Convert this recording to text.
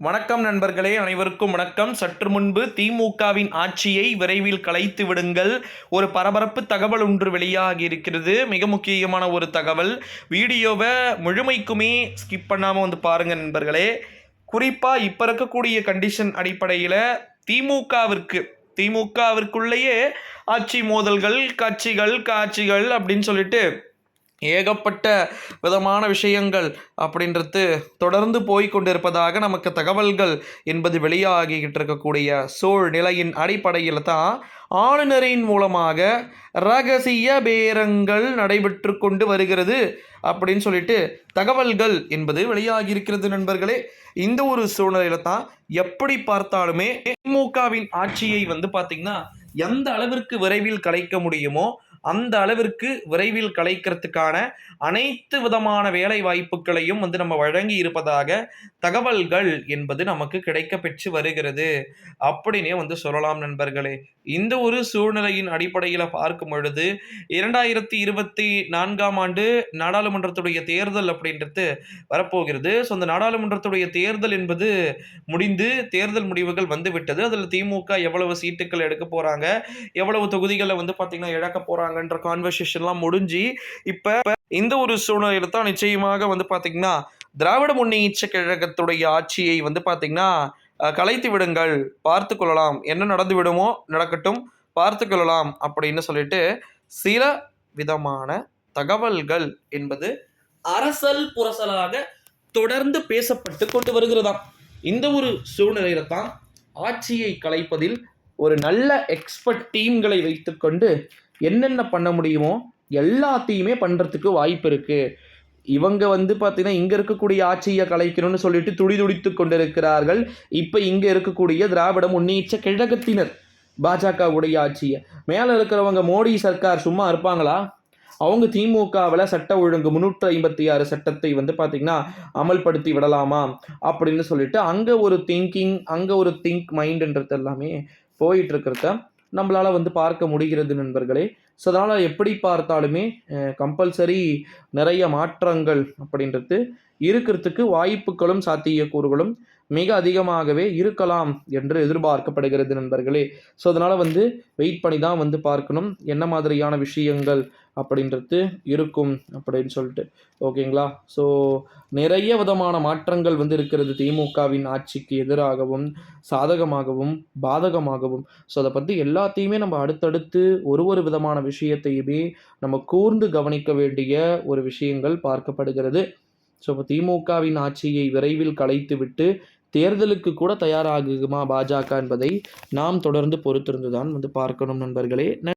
வணக்கம் நண்பர்களே அனைவருக்கும் வணக்கம். சற்று முன்பு திமுகவின் ஆட்சியை விரைவில் கலைத்து விடுங்கள். ஒரு பரபரப்பு தகவல் ஒன்று வெளியாகி இருக்கிறது. மிக முக்கியமான ஒரு தகவல். வீடியோவை முழுமைக்குமே ஸ்கிப் பண்ணாமல் வந்து பாருங்கள் நண்பர்களே. குறிப்பாக இப்போ இருக்கக்கூடிய கண்டிஷன் அடிப்படையில் திமுகவிற்கு திமுகவிற்குள்ளேயே ஆட்சி மோதல்கள் கட்சிகள் காட்சிகள் அப்படின்னு சொல்லிட்டு ஏகப்பட்ட விதமான விஷயங்கள் அப்படின்றது தொடர்ந்து போய் கொண்டிருப்பதாக நமக்கு தகவல்கள் என்பது வெளியாகிக்கிட்டு இருக்கக்கூடிய சூழ்நிலையின் அடிப்படையில் தான் ஆளுநரின் மூலமாக ரகசிய பேரங்கள் நடைபெற்று கொண்டு வருகிறது அப்படின்னு சொல்லிட்டு தகவல்கள் என்பது வெளியாகி இருக்கிறது நண்பர்களே. இந்த ஒரு சூழ்நிலையில தான் எப்படி பார்த்தாலுமே திமுகவின் ஆட்சியை வந்து பார்த்திங்கன்னா எந்த அளவிற்கு விரைவில் கலைக்க முடியுமோ அந்த அளவிற்கு விரைவில் கலைக்கிறதுக்கான அனைத்து விதமான வேலை வாய்ப்புகளையும் வந்து நம்ம வழங்கி இருப்பதாக தகவல்கள் என்பது நமக்கு கிடைக்க பெற்று வருகிறது. அப்படின்னே வந்து சொல்லலாம் நண்பர்களே. இந்த ஒரு சூழ்நிலையின் அடிப்படையில் பார்க்கும் பொழுது இரண்டாயிரத்தி இருபத்தி நான்காம் ஆண்டு நாடாளுமன்றத்துடைய தேர்தல் அப்படின்றது வரப்போகிறது. ஸோ அந்த நாடாளுமன்றத்துடைய தேர்தல் என்பது முடிந்து தேர்தல் முடிவுகள் வந்துவிட்டது. அதில் திமுக எவ்வளவு சீட்டுகள் எடுக்க போகிறாங்க எவ்வளவு தொகுதிகளை வந்து பார்த்திங்கன்னா இழக்க போகிறாங்க போகிறாங்கன்ற கான்வர்சேஷன்லாம் முடிஞ்சு இப்போ இந்த ஒரு சூழ்நிலையில் தான் நிச்சயமாக வந்து பார்த்திங்கன்னா திராவிட முன்னேற்ற கழகத்துடைய ஆட்சியை வந்து பார்த்திங்கன்னா கலைத்து விடுங்கள் பார்த்து கொள்ளலாம். என்ன நடந்து விடுமோ நடக்கட்டும் பார்த்து கொள்ளலாம் அப்படின்னு சொல்லிட்டு சில விதமான தகவல்கள் என்பது அரசல் புரசலாக தொடர்ந்து பேசப்பட்டு கொண்டு வருகிறதாம். இந்த ஒரு சூழ்நிலையில தான் ஆட்சியை கலைப்பதில் ஒரு நல்ல எக்ஸ்பர்ட் டீம்களை வைத்துக்கொண்டு என்னென்ன பண்ண முடியுமோ எல்லாத்தையுமே பண்ணுறதுக்கு வாய்ப்பு இருக்குது இவங்க வந்து பார்த்திங்கன்னா இங்கே இருக்கக்கூடிய ஆட்சியை கலைக்கணும்னு சொல்லிட்டு துடி துடித்து கொண்டிருக்கிறார்கள். இப்போ இங்கே இருக்கக்கூடிய திராவிட முன்னேற்ற கழகத்தினர் பாஜகவுடைய ஆட்சியை. மேலே இருக்கிறவங்க மோடி சர்க்கார் சும்மா இருப்பாங்களா? அவங்க திமுகவில் சட்ட ஒழுங்கு முந்நூற்றி ஐம்பத்தி ஆறு சட்டத்தை வந்து பார்த்திங்கன்னா அமல்படுத்தி விடலாமா அப்படின்னு சொல்லிட்டு அங்கே ஒரு திங்கிங் அங்கே ஒரு திங்க் மைண்டுன்றது எல்லாமே போயிட்டுருக்கிறத நம்மளால் வந்து பார்க்க முடிகிறது நண்பர்களே. ஸோ அதனால் எப்படி பார்த்தாலுமே கம்பல்சரி நிறைய மாற்றங்கள் அப்படின்றது இருக்கிறதுக்கு வாய்ப்புகளும் சாத்தியக்கூறுகளும் மிக அதிகமாகவே இருக்கலாம் என்று எதிர்பார்க்கப்படுகிறது நண்பர்களே. ஸோ அதனால் வந்து வெயிட் பண்ணி தான் வந்து பார்க்கணும். என்ன மாதிரியான விஷயங்கள் அப்படின்றது இருக்கும் அப்படின்னு சொல்லிட்டு. ஓகேங்களா? ஸோ நிறைய விதமான மாற்றங்கள் வந்து இருக்கிறது திமுகவின் ஆட்சிக்கு எதிராகவும் சாதகமாகவும் பாதகமாகவும். ஸோ அதை பற்றி எல்லாத்தையுமே நம்ம அடுத்தடுத்து ஒரு ஒரு விதமான விஷயத்தையுமே நம்ம கூர்ந்து கவனிக்க வேண்டிய ஒரு விஷயங்கள் பார்க்கப்படுகிறது. ஸோ இப்போ திமுகவின் ஆட்சியை விரைவில் கலைத்துவிட்டு தேர்தலுக்கு கூட தயாராகுமா பாஜக என்பதை நாம் தொடர்ந்து பொறுத்திருந்து தான் வந்து பார்க்கணும் நண்பர்களே.